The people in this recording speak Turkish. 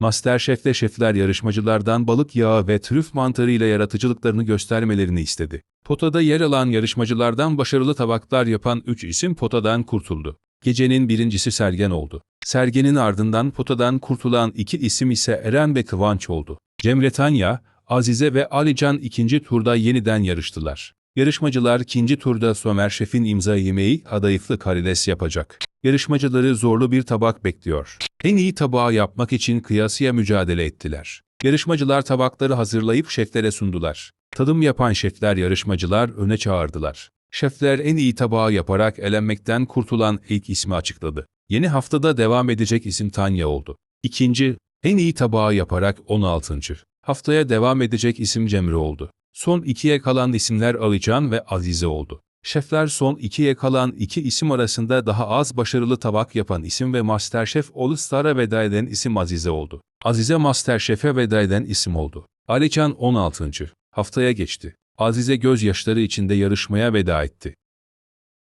Masterchef'te şefler yarışmacılardan balık yağı ve trüf mantarı ile yaratıcılıklarını göstermelerini istedi. Potada yer alan yarışmacılardan başarılı tabaklar yapan 3 isim potadan kurtuldu. Gecenin birincisi Sergen oldu. Sergen'in ardından potadan kurtulan iki isim ise Eren ve Kıvanç oldu. Cemre Tanya, Azize ve Alican ikinci turda yeniden yarıştılar. Yarışmacılar ikinci turda Somer Şef'in imza yemeği kadayıflı karides yapacak. Yarışmacıları zorlu bir tabak bekliyor. En iyi tabağı yapmak için kıyasıya mücadele ettiler. Yarışmacılar tabakları hazırlayıp şeflere sundular. Tadım yapan şefler yarışmacılar öne çağırdılar. Şefler en iyi tabağı yaparak elenmekten kurtulan ilk ismi açıkladı. Yeni haftada devam edecek isim Tanya oldu. İkinci, en iyi tabağı yaparak 16. Haftaya devam edecek isim Cemre oldu. Son ikiye kalan isimler Alican ve Azize oldu. Şefler son ikiye kalan iki isim arasında daha az başarılı tabak yapan isim ve Masterchef All Star'a veda eden isim Azize oldu. Azize Masterchef'e veda eden isim oldu. Alican 16. haftaya geçti. Azize gözyaşları içinde yarışmaya veda etti.